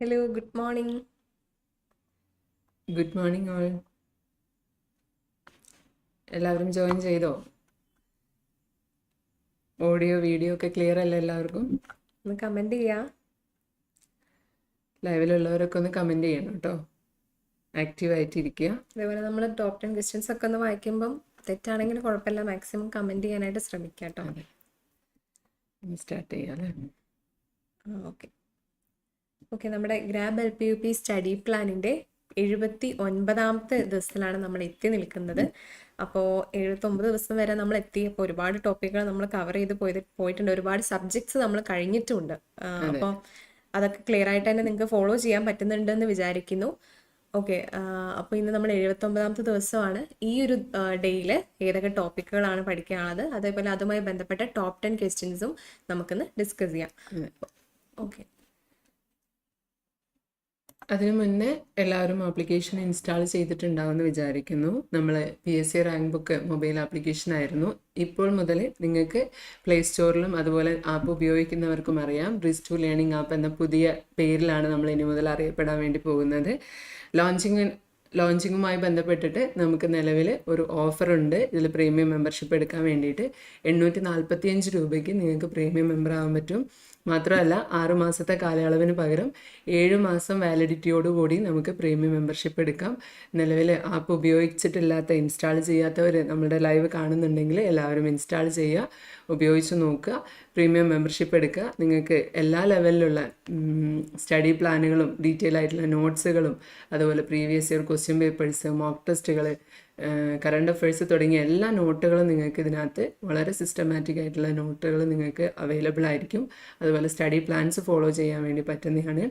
Hello good morning good morning all എല്ലാവരും join ചെയ്തോ? Audio video ഒക്കെ ക്ലിയർ അല്ല എല്ലാവർക്കും? ഒന്ന് കമന്റ് ചെയ്യാം. ലൈവിലുള്ളവരൊക്കെ ഒന്ന് കമന്റ് ചെയ്യണം കേട്ടോ. ആക്റ്റീവായിട്ടിരിക്കുക അതേപോലെ നമ്മൾ ടോപ്പ് ടെൻ ക്വസ്റ്റ്യൻസ് ഒക്കെ ഒന്ന് വായിക്കുമ്പം തെറ്റാണെങ്കിൽ കുഴപ്പമില്ല. മാക്സിമം കമന്റ് ചെയ്യാനായിട്ട് ശ്രമിക്കാം കേട്ടോ. സ്റ്റാർട്ട് ചെയ്യാം അല്ലേ? ഓക്കെ ഓക്കെ നമ്മുടെ grab L P U P study പ്ലാനിന്റെ എഴുപത്തി ഒൻപതാമത്തെ ദിവസത്തിലാണ് നമ്മൾ എത്തി നിൽക്കുന്നത്. അപ്പോൾ എഴുപത്തൊമ്പത് ദിവസം വരെ നമ്മൾ എത്തി അപ്പോൾ ഒരുപാട് ടോപ്പിക്കുകൾ നമ്മൾ കവർ ചെയ്ത് പോയത് പോയിട്ടുണ്ട്. ഒരുപാട് സബ്ജക്ട്സ് നമ്മൾ കഴിഞ്ഞിട്ടുണ്ട്. അപ്പോൾ അതൊക്കെ ക്ലിയർ ആയിട്ട് തന്നെ നിങ്ങൾക്ക് ഫോളോ ചെയ്യാൻ പറ്റുന്നുണ്ടെന്ന് വിചാരിക്കുന്നു. ഓക്കെ അപ്പോൾ ഇന്ന് നമ്മൾ എഴുപത്തൊമ്പതാമത്തെ ദിവസമാണ്. ഈ ഒരു ഡേയിൽ ഏതൊക്കെ ടോപ്പിക്കുകളാണ് പഠിക്കാനുള്ളത് അതേപോലെ അതുമായി ബന്ധപ്പെട്ട ടോപ്പ് ടെൻ ക്വസ്റ്റ്യൻസും നമുക്കിന്ന് ഡിസ്കസ് ചെയ്യാം. ഓക്കെ. അതിനു മുന്നേ എല്ലാവരും ആപ്ലിക്കേഷൻ ഇൻസ്റ്റാൾ ചെയ്തിട്ടുണ്ടാവുമെന്ന് വിചാരിക്കുന്നു. നമ്മൾ P S C rank book mobile application ആയിരുന്നു. ഇപ്പോൾ മുതൽ നിങ്ങൾക്ക് പ്ലേ സ്റ്റോറിലും അതുപോലെ ആപ്പ് ഉപയോഗിക്കുന്നവർക്കും അറിയാം. റിസ് ടു ലേണിംഗ് ആപ്പ് എന്ന പുതിയ പേരിലാണ് നമ്മൾ ഇനി മുതൽ അറിയപ്പെടാൻ വേണ്ടി പോകുന്നത്. ലോഞ്ചിങ് ലോഞ്ചിങ്ങുമായി ബന്ധപ്പെട്ടിട്ട് നമുക്ക് നിലവിൽ ഒരു ഓഫറുണ്ട് ഇതിൽ പ്രീമിയം മെമ്പർഷിപ്പ് എടുക്കാൻ വേണ്ടിയിട്ട് എണ്ണൂറ്റി നാൽപ്പത്തിയഞ്ച് രൂപയ്ക്ക് നിങ്ങൾക്ക് പ്രീമിയം മെമ്പർ ആവാൻ പറ്റും. മാത്രമല്ല ആറ് മാസത്തെ കാലയളവിന് പകരം ഏഴ് മാസം വാലിഡിറ്റിയോടുകൂടി നമുക്ക് പ്രീമിയം മെമ്പർഷിപ്പ് എടുക്കാം. നിലവിൽ ആപ്പ് ഉപയോഗിച്ചിട്ടില്ലാത്ത ഇൻസ്റ്റാൾ ചെയ്യാത്തവർ നമ്മുടെ ലൈവ് കാണുന്നുണ്ടെങ്കിൽ എല്ലാവരും ഇൻസ്റ്റാൾ ചെയ്യുക ഉപയോഗിച്ച് നോക്കുക പ്രീമിയം മെമ്പർഷിപ്പ് എടുക്കുക. നിങ്ങൾക്ക് എല്ലാ ലെവലിലുള്ള സ്റ്റഡി പ്ലാനുകളും ഡീറ്റെയിൽ ആയിട്ടുള്ള നോട്ട്സുകളും അതുപോലെ previous year question papers mock ടെസ്റ്റുകൾ കറണ്ട് അഫയേഴ്സ് തുടങ്ങിയ എല്ലാ നോട്ടുകളും നിങ്ങൾക്ക് ഇതിനകത്ത് വളരെ സിസ്റ്റമാറ്റിക് ആയിട്ടുള്ള നോട്ടുകൾ നിങ്ങൾക്ക് അവൈലബിൾ ആയിരിക്കും. അതുപോലെ സ്റ്റഡി പ്ലാൻസ് ഫോളോ ചെയ്യാൻ വേണ്ടി പറ്റുന്നതാണ്.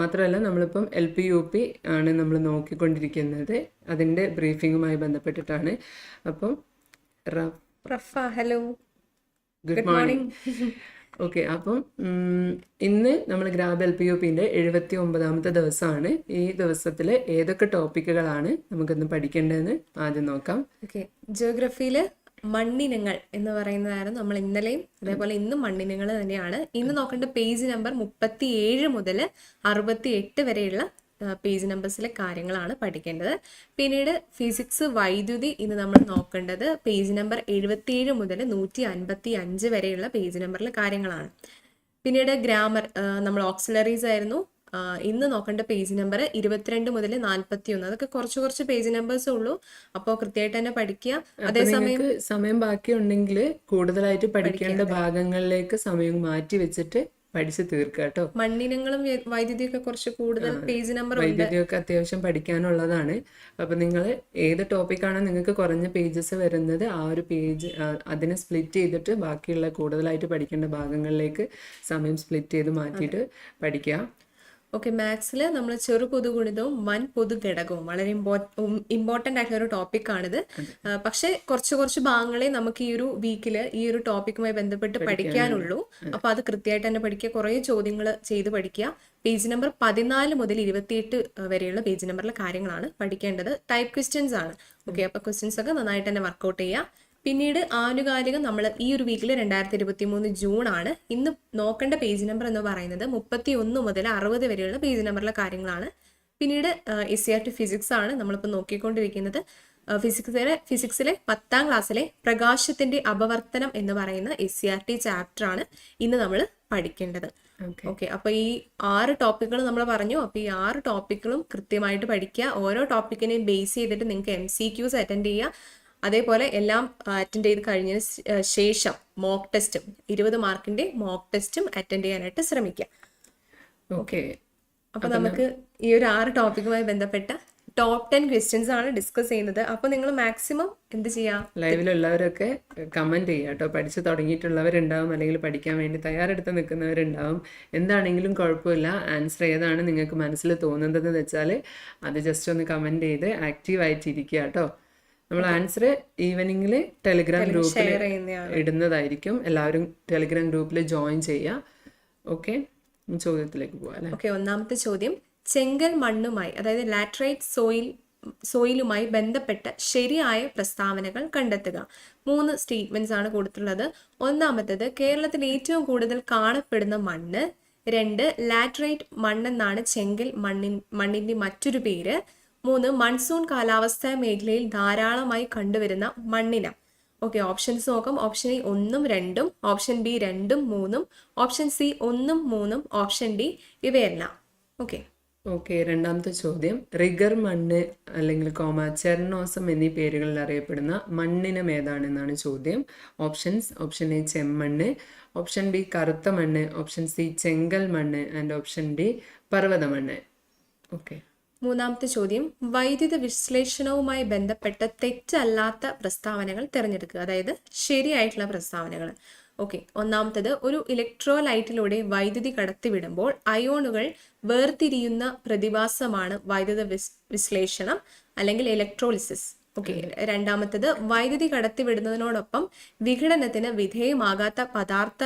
മാത്രമല്ല നമ്മളിപ്പം എൽ പി യു പി ആണ് നമ്മൾ നോക്കിക്കൊണ്ടിരിക്കുന്നത്. അതിന്റെ ബ്രീഫിങ്ങുമായി ബന്ധപ്പെട്ടിട്ടാണ്. അപ്പം റഫ ഹലോ ഗുഡ് മോർണിംഗ് ഓക്കെ അപ്പം ഇന്ന് നമ്മൾ ഗ്രാബ് എൽ പി യു പിന്റെ എഴുപത്തി ഒമ്പതാമത്തെ ദിവസമാണ്. ഈ ദിവസത്തിൽ ഏതൊക്കെ ടോപ്പിക്കുകളാണ് നമുക്കൊന്ന് പഠിക്കേണ്ടതെന്ന് ആദ്യം നോക്കാം. ഓക്കെ ജിയോഗ്രഫിയിൽ മണ്ണിനങ്ങൾ എന്ന് പറയുന്നതായിരുന്നു നമ്മൾ ഇന്നലെയും അതേപോലെ ഇന്നും മണ്ണിനങ്ങൾ തന്നെയാണ്. ഇന്ന് നോക്കേണ്ട പേജ് നമ്പർ മുപ്പത്തി ഏഴ് മുതൽ അറുപത്തി എട്ട് വരെയുള്ള പേജ് നമ്പേഴ്സിലെ കാര്യങ്ങളാണ് പഠിക്കേണ്ടത്. പിന്നീട് ഫിസിക്സ് വൈദ്യുതി ഇന്ന് നമ്മൾ നോക്കേണ്ടത് പേജ് നമ്പർ എഴുപത്തിയേഴ് മുതൽ നൂറ്റി അൻപത്തി അഞ്ച് വരെയുള്ള പേജ് നമ്പറിലെ കാര്യങ്ങളാണ്. പിന്നീട് ഗ്രാമർ നമ്മൾ ഓക്സിലറീസ് ആയിരുന്നു. ഇന്ന് നോക്കേണ്ട പേജ് നമ്പർ ഇരുപത്തിരണ്ട് മുതൽ നാൽപ്പത്തി ഒന്ന് അതൊക്കെ കുറച്ച് കുറച്ച് പേജ് നമ്പേഴ്സ് ഉള്ളൂ. അപ്പോൾ കൃത്യമായിട്ട് തന്നെ പഠിക്കുക. അതേസമയം സമയം സമയം ബാക്കിയുണ്ടെങ്കിൽ കൂടുതലായിട്ട് പഠിക്കേണ്ട ഭാഗങ്ങളിലേക്ക് സമയം മാറ്റി വെച്ചിട്ട് പഠിച്ച് തീർക്കുക കേട്ടോ മണ്ണിനങ്ങളും വൈദ്യുതിയൊക്കെ കുറച്ച് കൂടുതൽ പേജ് നമ്പർ വൈദ്യുതിയൊക്കെ അത്യാവശ്യം പഠിക്കാനുള്ളതാണ്. അപ്പൊ നിങ്ങൾ ഏത് ടോപ്പിക്കാണോ നിങ്ങൾക്ക് കുറഞ്ഞ പേജസ് വരുന്നത് ആ ഒരു പേജ് അതിനെ സ്പ്ലിറ്റ് ചെയ്തിട്ട് ബാക്കിയുള്ള കൂടുതലായിട്ട് പഠിക്കേണ്ട ഭാഗങ്ങളിലേക്ക് സമയം സ്പ്ലിറ്റ് ചെയ്ത് മാറ്റിയിട്ട് പഠിക്കുക. ഓക്കെ മാത്സിൽ നമ്മൾ ചെറു പൊതുഗുണിതവും വൻ പൊതുഘടകവും വളരെ ഇമ്പോർട്ടന്റ് ആയിട്ടുള്ള ഒരു ടോപ്പിക്കാണിത് പക്ഷെ കുറച്ച് കുറച്ച് ഭാഗങ്ങളെ നമുക്ക് ഈ ഒരു വീക്കിൽ ഈ ഒരു ടോപ്പിക്കുമായി ബന്ധപ്പെട്ട് പഠിക്കാനുള്ളൂ. അപ്പൊ അത് കൃത്യമായിട്ട് തന്നെ പഠിക്കുക. കുറേ ചോദ്യങ്ങൾ ചെയ്ത് പഠിക്കുക. പേജ് നമ്പർ പതിനാല് മുതൽ ഇരുപത്തിയെട്ട് വരെയുള്ള പേജ് നമ്പറിലെ കാര്യങ്ങളാണ് പഠിക്കേണ്ടത്. ടൈപ്പ് ക്വസ്റ്റ്യൻസ് ആണ്. ഓക്കെ അപ്പൊ ക്വസ്റ്റ്യൻസ് ഒക്കെ നന്നായിട്ട് തന്നെ വർക്കൗട്ട് ചെയ്യുക. പിന്നീട് ആനുകാലികം നമ്മൾ ഈ ഒരു വീക്കിൽ രണ്ടായിരത്തി ഇരുപത്തി മൂന്ന് ജൂൺ ആണ്. ഇന്ന് നോക്കേണ്ട പേജ് നമ്പർ എന്ന് പറയുന്നത് മുപ്പത്തി ഒന്ന് മുതൽ അറുപത് വരെയുള്ള പേജ് നമ്പറിലെ കാര്യങ്ങളാണ്. പിന്നീട് S C R T physics ആണ് നമ്മളിപ്പോൾ നോക്കിക്കൊണ്ടിരിക്കുന്നത്. ഫിസിക്സിലെ ഫിസിക്സിലെ പത്താം ക്ലാസ്സിലെ പ്രകാശത്തിന്റെ അപവർത്തനം എന്ന് പറയുന്ന S C R T chapter ആണ് ഇന്ന് നമ്മൾ പഠിക്കേണ്ടത്. ഓക്കെ ഓക്കെ അപ്പൊ ഈ ആറ് ടോപ്പിക്കുകൾ നമ്മൾ പറഞ്ഞു. അപ്പൊ ഈ ആറ് ടോപ്പിക്കുകളും കൃത്യമായിട്ട് പഠിക്കുക. ഓരോ ടോപ്പിക്കിനെയും ബേസ് ചെയ്തിട്ട് നിങ്ങൾക്ക് എം സി ക്യൂസ് അറ്റൻഡ് ചെയ്യുക. അതേപോലെ എല്ലാം അറ്റൻഡ് ചെയ്ത് കഴിഞ്ഞതിന് ശേഷം മോക്ക് ടെസ്റ്റും ഇരുപത് മാർക്കിന്റെ മോക്ക് ടെസ്റ്റും അറ്റൻഡ് ചെയ്യാനായിട്ട് ശ്രമിക്കാം. ഓക്കെ. അപ്പൊ നമുക്ക് ഈ ഒരു ആറ് ടോപ്പിക്കുമായി ബന്ധപ്പെട്ട ടോപ്പ് ടെൻ ക്വസ്റ്റ്യൻസ് ആണ് ഡിസ്കസ് ചെയ്യുന്നത്. അപ്പൊ നിങ്ങൾ മാക്സിമം എന്ത് ചെയ്യാം? ലൈവിലുള്ളവരൊക്കെ കമന്റ് ചെയ്യുക കേട്ടോ. പഠിച്ച് തുടങ്ങിയിട്ടുള്ളവരുണ്ടാവും അല്ലെങ്കിൽ പഠിക്കാൻ വേണ്ടി തയ്യാറെടുത്ത് നിൽക്കുന്നവരുണ്ടാവും. എന്താണെങ്കിലും കുഴപ്പമില്ല. ആൻസർ ഏതാണ് നിങ്ങൾക്ക് മനസ്സിൽ തോന്നുന്നതെന്ന് വെച്ചാൽ അത് ജസ്റ്റ് ഒന്ന് കമന്റ് ചെയ്ത് ആക്റ്റീവ് ആയിട്ടിരിക്കുക കേട്ടോ. നമ്മൾ ആൻസർ ഈവനിങ്ങിൽ ടെലിഗ്രാം ഗ്രൂപ്പിൽ ഇടുന്നതായിരിക്കും. എല്ലാവരും ടെലിഗ്രാം ഗ്രൂപ്പിൽ ജോയിൻ ചെയ്യുക. ഓക്കെ ചോദ്യത്തിലേക്ക് പോകാം ഓക്കെ ഒന്നാമത്തെ ചോദ്യം. ചെങ്കൽ മണ്ണുമായി അതായത് ലാറ്ററൈറ്റ് സോയിൽ സോയിലുമായി ബന്ധപ്പെട്ട ശരിയായ പ്രസ്താവനകൾ കണ്ടെത്തുക. മൂന്ന് സ്റ്റേറ്റ്മെന്റ്സ് ആണ് കൊടുത്തിട്ടുള്ളത്. ഒന്നാമത്തേത് കേരളത്തിൽ ഏറ്റവും കൂടുതൽ കാണപ്പെടുന്ന മണ്ണ്. രണ്ട് ലാറ്ററൈറ്റ് മണ്ണെന്നാണ് ചെങ്കൽ മണ്ണിൻ മണ്ണിന്റെ മറ്റൊരു പേര്. മൂന്ന് മൺസൂൺ കാലാവസ്ഥാ മേഖലയിൽ ധാരാളമായി കണ്ടുവരുന്ന മണ്ണിനം. ഓക്കെ ഓപ്ഷൻസ് നോക്കാം. ഓപ്ഷൻ എ ഒന്നും രണ്ടും ഓപ്ഷൻ ബി രണ്ടും മൂന്നും ഓപ്ഷൻ സി ഒന്നും മൂന്നും ഓപ്ഷൻ ഡി ഇവയെല്ലാം. ഓക്കെ ഓക്കെ രണ്ടാമത്തെ ചോദ്യം. റിഗർ മണ്ണ് അല്ലെങ്കിൽ കോമ ചെർണോസം എന്നീ പേരുകളിൽ അറിയപ്പെടുന്ന മണ്ണിനം ഏതാണെന്നാണ് ചോദ്യം. ഓപ്ഷൻസ് ഓപ്ഷൻ എ ചെമ്മണ്ണ് ഓപ്ഷൻ ബി കറുത്ത മണ്ണ് ഓപ്ഷൻ സി ചെങ്കൽ മണ്ണ് ആൻഡ് ഓപ്ഷൻ ഡി പർവത മണ്ണ് ഓക്കെ മൂന്നാമത്തെ ചോദ്യം വൈദ്യുത വിശ്ലേഷണവുമായി ബന്ധപ്പെട്ട തെറ്റല്ലാത്ത പ്രസ്താവനകൾ തിരഞ്ഞെടുക്കുക. അതായത് ശരിയായിട്ടുള്ള പ്രസ്താവനകൾ. ഓക്കെ ഒന്നാമത്തത് ഒരു ഇലക്ട്രോലൈറ്റിലൂടെ വൈദ്യുതി കടത്തിവിടുമ്പോൾ അയോണുകൾ വേർതിരിയുന്ന പ്രതിഭാസമാണ് വൈദ്യുത വിശ്ലേഷണം അല്ലെങ്കിൽ ഇലക്ട്രോളിസിസ്. ഓക്കെ രണ്ടാമത്തത് വൈദ്യുതി കടത്തിവിടുന്നതിനോടൊപ്പം വിഘടനത്തിന് വിധേയമാകാത്ത പദാർത്ഥ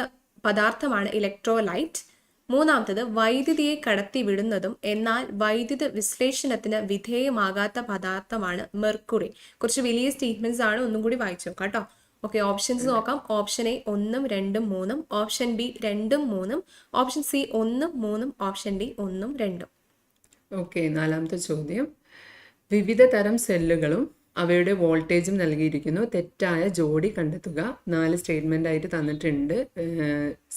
പദാർത്ഥമാണ് ഇലക്ട്രോലൈറ്റ്. മൂന്നാമത്തത് വൈദ്യുതിയെ കടത്തിവിടുന്നതും എന്നാൽ വൈദ്യുത വിശ്ലേഷണത്തിന് വിധേയമാകാത്ത പദാർത്ഥമാണ് മെർക്കുറി. കുറച്ച് വലിയ സ്റ്റേറ്റ്മെന്റ്സ് ആണ് ഒന്നും കൂടി വായിച്ചു നോക്കാം കേട്ടോ. ഓക്കെ ഓപ്ഷൻസ് നോക്കാം. ഓപ്ഷൻ എ ഒന്നും രണ്ടും മൂന്നും ഓപ്ഷൻ ബി രണ്ടും മൂന്നും ഓപ്ഷൻ സി ഒന്നും മൂന്നും ഓപ്ഷൻ ഡി ഒന്നും രണ്ടും. ഓക്കെ നാലാമത്തെ ചോദ്യം. വിവിധ തരം സെല്ലുകളും അവയുടെ വോൾട്ടേജും നൽകിയിരിക്കുന്നു. തെറ്റായ ജോഡി കണ്ടെത്തുക. നാല് സ്റ്റേറ്റ്മെന്റ് ആയിട്ട് തന്നിട്ടുണ്ട്.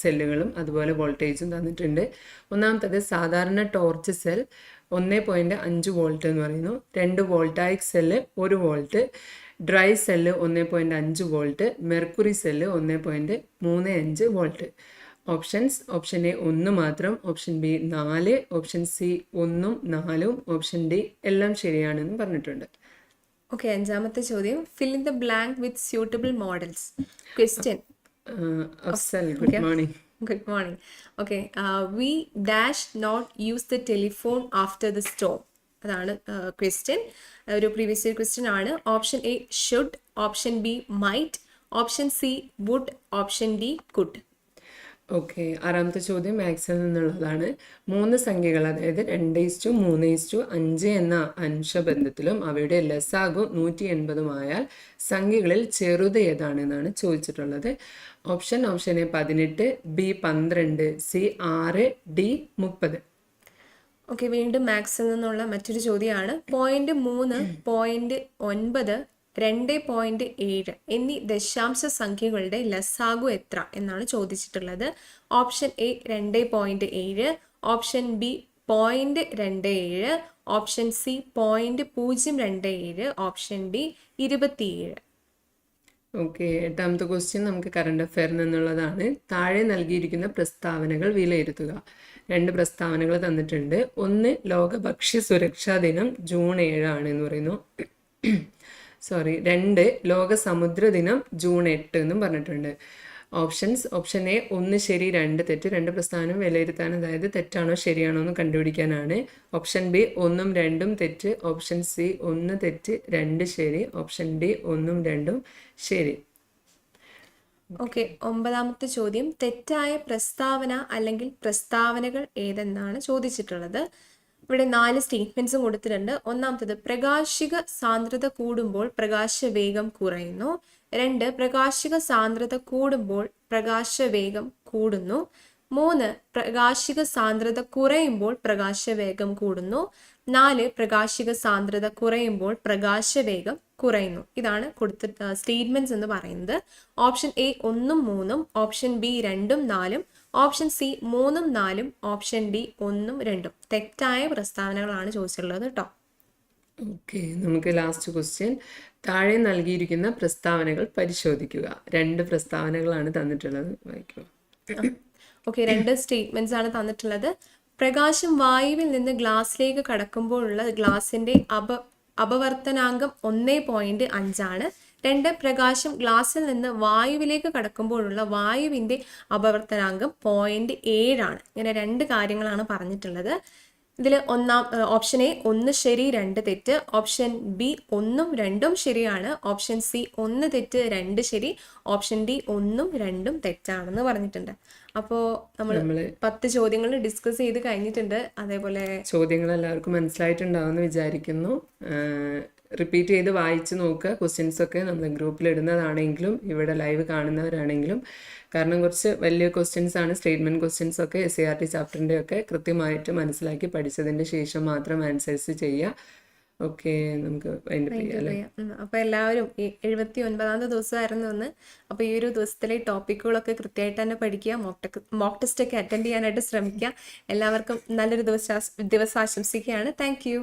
സെല്ലുകളും അതുപോലെ വോൾട്ടേജും തന്നിട്ടുണ്ട്. ഒന്നാമത്തത് സാധാരണ ടോർച്ച് സെൽ ഒന്ന് പോയിന്റ് അഞ്ച് വോൾട്ട് എന്ന് പറയുന്നു. രണ്ട് വോൾട്ടായിക് സെല്ല് ഒരു വോൾട്ട് ഡ്രൈ സെല്ല് ഒന്ന് പോയിന്റ് അഞ്ച് വോൾട്ട് മെർക്കുറി സെല്ല് ഒന്ന് പോയിന്റ് മൂന്ന് അഞ്ച് വോൾട്ട് ഓപ്ഷൻസ് ഓപ്ഷൻ എ ഒന്ന് മാത്രം ഓപ്ഷൻ ബി നാല് ഓപ്ഷൻ സി ഒന്നും നാലും ഓപ്ഷൻ ഡി എല്ലാം ശരിയാണെന്ന് പറഞ്ഞിട്ടുണ്ട്. ഓക്കെ അഞ്ചാമത്തെ ചോദ്യം. Fill in the blank with suitable models question good morning okay we dash not use the telephone after the telephone after the storm. അതാണ് ക്വസ്റ്റ്യൻ ഒരു പ്രീവിയസ് ഇയർ ക്വസ്റ്റ്യൻ ആണ്. Option A should option B might option C would option D could okay ആറാമത്തെ ചോദ്യം മാത്സിൽ നിന്നുള്ളതാണ്. മൂന്ന് സംഖ്യകൾ അതായത് രണ്ട് ഇസ്റ്റു മൂന്ന് ഇസ്റ്റു അഞ്ച് എന്ന അംശബന്ധത്തിലും അവയുടെ ലസാഗു നൂറ്റി എൺപതുമായാൽ സംഖ്യകളിൽ ചെറുത് ഏതാണെന്നാണ് ചോദിച്ചിട്ടുള്ളത്. ഓപ്ഷൻ ഓപ്ഷൻ എ പതിനെട്ട് ബി പന്ത്രണ്ട് സി ആറ് ഡി മുപ്പത്. ഓക്കെ വീണ്ടും മാത്സിൽ നിന്നുള്ള മറ്റൊരു ചോദ്യമാണ്. പോയിന്റ് മൂന്ന് പോയിന്റ് ഒൻപത് രണ്ട് പോയിന്റ് ഏഴ് എന്നീ ദശാംശ സംഖ്യകളുടെ ലസാഗു എത്ര എന്നാണ് ചോദിച്ചിട്ടുള്ളത്. ഓപ്ഷൻ എ രണ്ട് പോയിന്റ് ഏഴ് ഓപ്ഷൻ ബി പോയിന്റ് രണ്ട് ഏഴ് ഓപ്ഷൻ സി പോയിന്റ് പൂജ്യം രണ്ട് ഏഴ് ഓപ്ഷൻ ഡി ഇരുപത്തിയേഴ്. ഓക്കെ എട്ടാമത്തെ ക്വസ്റ്റ്യൻ നമുക്ക് കറണ്ട് അഫെയർ നിന്നുള്ളതാണ് താഴെ നൽകിയിരിക്കുന്ന പ്രസ്താവനകൾ വിലയിരുത്തുക. രണ്ട് പ്രസ്താവനകൾ തന്നിട്ടുണ്ട്. ഒന്ന് ലോക ഭക്ഷ്യ സുരക്ഷാ ദിനം ജൂൺ ഏഴാണ് എന്ന് പറയുന്നു. സോറി രണ്ട് ലോക സമുദ്ര ദിനം ജൂൺ എട്ട് എന്നും പറഞ്ഞിട്ടുണ്ട്. ഓപ്ഷൻസ് ഓപ്ഷൻ എ ഒന്ന് ശരി രണ്ട് തെറ്റ്. രണ്ട് പ്രസ്ഥാനം വിലയിരുത്താൻ അതായത് തെറ്റാണോ ശരിയാണോ എന്ന് കണ്ടുപിടിക്കാനാണ്. ഓപ്ഷൻ ബി ഒന്നും രണ്ടും തെറ്റ്. ഓപ്ഷൻ സി ഒന്ന് തെറ്റ് രണ്ട് ശരി. ഓപ്ഷൻ ഡി ഒന്നും രണ്ടും ശരി. ഓക്കെ ഒമ്പതാമത്തെ ചോദ്യം. തെറ്റായ പ്രസ്താവന അല്ലെങ്കിൽ പ്രസ്താവനകൾ ഏതെന്നാണ് ചോദിച്ചിട്ടുള്ളത്. ഇവിടെ നാല് സ്റ്റേറ്റ്മെന്റ്സും കൊടുത്തിട്ടുണ്ട്. ഒന്നാമത്തത് പ്രകാശിക സാന്ദ്രത കൂടുമ്പോൾ പ്രകാശവേഗം കുറയുന്നു. രണ്ട് പ്രകാശിക സാന്ദ്രത കൂടുമ്പോൾ പ്രകാശവേഗം കൂടുന്നു. മൂന്ന് പ്രകാശിക സാന്ദ്രത കുറയുമ്പോൾ പ്രകാശവേഗം കൂടുന്നു. നാല് പ്രകാശിക സാന്ദ്രത കുറയുമ്പോൾ പ്രകാശവേഗം കുറയുന്നു. ഇതാണ് കൊടുത്ത സ്റ്റേറ്റ്മെന്റ്സ് എന്ന് പറയുന്നത്. ഓപ്ഷൻ എ ഒന്നും മൂന്നും ഓപ്ഷൻ ബി രണ്ടും നാലും ഓപ്ഷൻ സി മൂന്നും നാലും ഓപ്ഷൻ ഡി ഒന്നും രണ്ടും. തെറ്റായ പ്രസ്താവനകളാണ് ചോദിച്ചിട്ടുള്ളത് കേട്ടോ. ഓക്കെ നമുക്ക് ലാസ്റ്റ് ക്വസ്റ്റ്യൻ താഴെ നൽകിയിരിക്കുന്ന പ്രസ്താവനകൾ പരിശോധിക്കുക. രണ്ട് പ്രസ്താവനകളാണ് തന്നിട്ടുള്ളത്. വായിക്കുക ഓക്കെ രണ്ട് സ്റ്റേറ്റ്മെന്റ്സ് ആണ് തന്നിട്ടുള്ളത്. പ്രകാശം വായുവിൽ നിന്ന് ഗ്ലാസ്സിലേക്ക് കടക്കുമ്പോഴുള്ള ഗ്ലാസിന്റെ അപ അപവർത്തനാംഗം ഒന്നേ പോയിന്റ് അഞ്ചാണ്. രണ്ട് പ്രകാശം ഗ്ലാസ്സിൽ നിന്ന് വായുവിലേക്ക് കടക്കുമ്പോഴുള്ള വായുവിന്റെ അപവർത്തനാങ്കം പോയിന്റ് ഏഴാണ് ഇങ്ങനെ രണ്ട് കാര്യങ്ങളാണ് പറഞ്ഞിട്ടുള്ളത്. ഇതിൽ ഒന്നാം ഓപ്ഷൻ എ ഒന്ന് ശരി രണ്ട് തെറ്റ്. ഓപ്ഷൻ ബി ഒന്നും രണ്ടും ശരിയാണ്. ഓപ്ഷൻ സി ഒന്ന് തെറ്റ് രണ്ട് ശരി. ഓപ്ഷൻ ഡി ഒന്നും രണ്ടും തെറ്റാണെന്ന് പറഞ്ഞിട്ടുണ്ട്. അപ്പോ നമ്മൾ പത്ത് ചോദ്യങ്ങൾ ഡിസ്കസ് ചെയ്ത് കഴിഞ്ഞിട്ടുണ്ട്. അതേപോലെ ചോദ്യങ്ങൾ എല്ലാവർക്കും മനസ്സിലായിട്ടുണ്ടാവുമെന്ന് വിചാരിക്കുന്നു. റിപ്പീറ്റ് ചെയ്ത് വായിച്ച് നോക്കുക. ക്വസ്റ്റ്യൻസ് ഒക്കെ നമ്മൾ ഗ്രൂപ്പിൽ ഇടുന്നതാണെങ്കിലും ഇവിടെ ലൈവ് കാണുന്നവരാണെങ്കിലും. കാരണം കുറച്ച് വലിയ ക്വസ്റ്റ്യൻസ് ആണ് സ്റ്റേറ്റ്മെന്റ് ക്വസ്റ്റ്യൻസ് ഒക്കെ എസ് സി ആർ ടി ചാപ്റ്ററിന്റെ ഒക്കെ കൃത്യമായിട്ട് മനസ്സിലാക്കി പഠിച്ചതിന്റെ ശേഷം മാത്രം ആൻസേഴ്സ് ചെയ്യുക. ഓക്കെ നമുക്ക് അപ്പൊ എല്ലാവരും ഈ എഴുപത്തി ഒൻപതാമത്തെ ദിവസമായിരുന്നു ഒന്ന്. അപ്പൊ ഈ ഒരു ദിവസത്തിലെ ടോപ്പിക്കുകളൊക്കെ കൃത്യമായിട്ട് തന്നെ പഠിക്കുക. മോക്ക് മോക്ക് ടെസ്റ്റ് ഒക്കെ അറ്റൻഡ് ചെയ്യാനായിട്ട് ശ്രമിക്കുക. എല്ലാവർക്കും നല്ലൊരു ദിവസം ദിവസം ആശംസിക്കുകയാണ് താങ്ക് യു